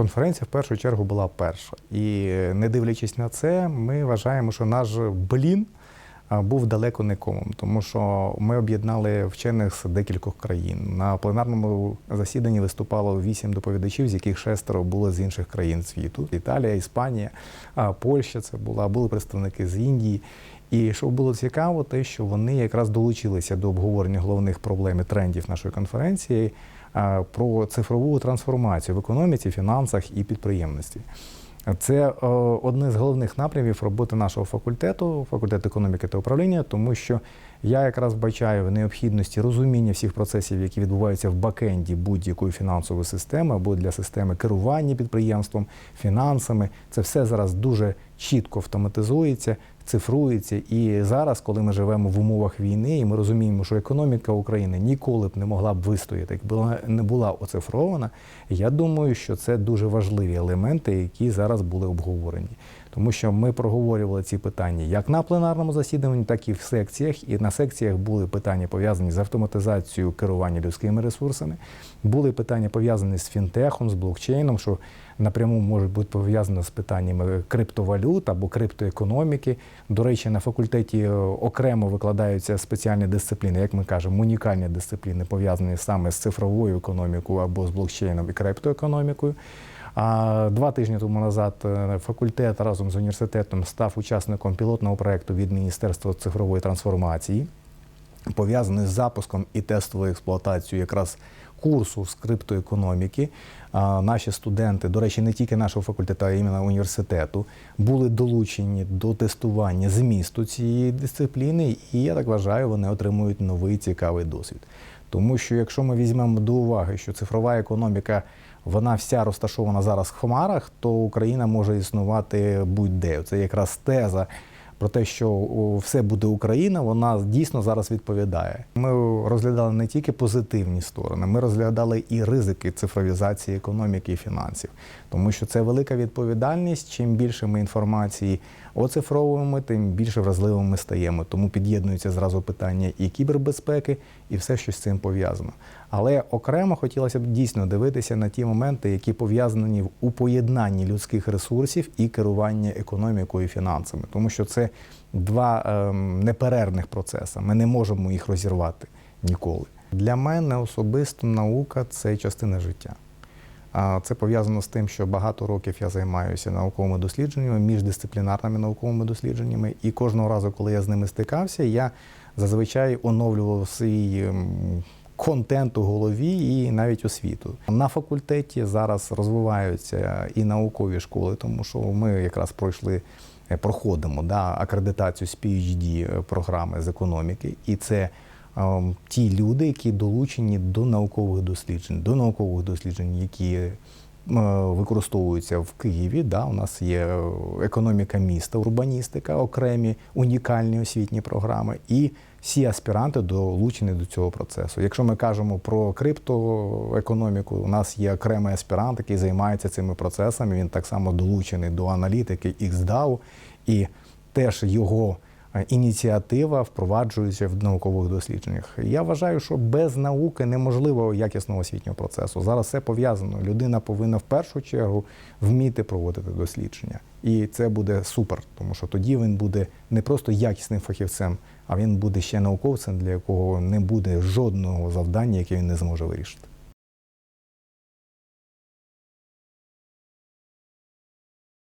конференція в першу чергу була перша. І е, не дивлячись на це, ми вважаємо, що наш блін був далеко не комом, тому що ми об'єднали вчених з декількох країн. На пленарному засіданні виступало вісім доповідачів, з яких шестеро були з інших країн світу: Італія, Іспанія, Польща це була, були представники з Індії. І що було цікаво, те, що вони якраз долучилися до обговорення головних проблем і трендів нашої конференції про цифрову трансформацію в економіці, фінансах і підприємності. Це е, одне з головних напрямів роботи нашого факультету, факультет економіки та управління, тому що я якраз бачаю в необхідності розуміння всіх процесів, які відбуваються в бакенді будь-якої фінансової системи або для системи керування підприємством, фінансами. Це все зараз дуже чітко автоматизується, цифрується. І зараз, коли ми живемо в умовах війни, і ми розуміємо, що економіка України ніколи б не могла б вистояти, якби не була оцифрована. Я думаю, що це дуже важливі елементи, які зараз були обговорені. Тому що ми проговорювали ці питання як на пленарному засіданні, так і в секціях. І на секціях були питання пов'язані з автоматизацією керування людськими ресурсами, були питання пов'язані з фінтехом, з блокчейном, що напряму можуть бути пов'язані з питаннями криптовалют або криптоекономіки. До речі, на факультеті е, окремо викладаються спеціальні дисципліни, як ми кажемо, унікальні дисципліни, пов'язані саме з цифровою економікою або з блокчейном і криптоекономікою. А два тижні тому назад е, факультет разом з університетом став учасником пілотного проекту від Міністерства цифрової трансформації, пов'язаний з запуском і тестовою експлуатацією якраз курсу з криптоекономіки. Наші студенти, до речі, не тільки нашого факультету, а іменно університету, були долучені до тестування змісту цієї дисципліни, і я так вважаю, вони отримують новий цікавий досвід. Тому що якщо ми візьмемо до уваги, що цифрова економіка вона вся розташована зараз в хмарах, то Україна може існувати будь-де. Це якраз теза про те, що все буде Україна, вона дійсно зараз відповідає. Ми розглядали не тільки позитивні сторони, ми розглядали і ризики цифровізації економіки і фінансів, тому що це велика відповідальність. Чим більше ми інформації оцифровуємо, тим більше вразливими ми стаємо. Тому під'єднується зразу питання і кібербезпеки, і все, що з цим пов'язано. Але окремо хотілося б дійсно дивитися на ті моменти, які пов'язані у поєднанні людських ресурсів і керування економікою і фінансами, тому що це два ем, неперервних процеси. Ми не можемо їх розірвати ніколи. Для мене особисто наука це частина життя. Це пов'язано з тим, що багато років я займаюся науковими дослідженнями, міждисциплінарними науковими дослідженнями, і кожного разу, коли я з ними стикався, я зазвичай оновлював свій ем, контент у голові і навіть освіту. На факультеті зараз розвиваються і наукові школи, тому що ми якраз пройшли. е, Проходимо да, акредитацію з PhD програми з економіки, і це е, ті люди, які долучені до наукових досліджень, до наукових досліджень, які е, використовуються в Києві. Да, у нас є е, економіка міста, урбаністика, окремі унікальні освітні програми, і всі аспіранти долучені до цього процесу. Якщо ми кажемо про криптоекономіку, у нас є окремий аспірант, який займається цими процесами. Він так само долучений до аналітики XDAO, і теж його е, ініціатива впроваджується в наукових дослідженнях. Я вважаю, що без науки неможливо якісного освітнього процесу. Зараз все пов'язано. Людина повинна в першу чергу вміти проводити дослідження. І це буде супер, тому що тоді він буде не просто якісним фахівцем, а він буде ще науковцем, для якого не буде жодного завдання, яке він не зможе вирішити.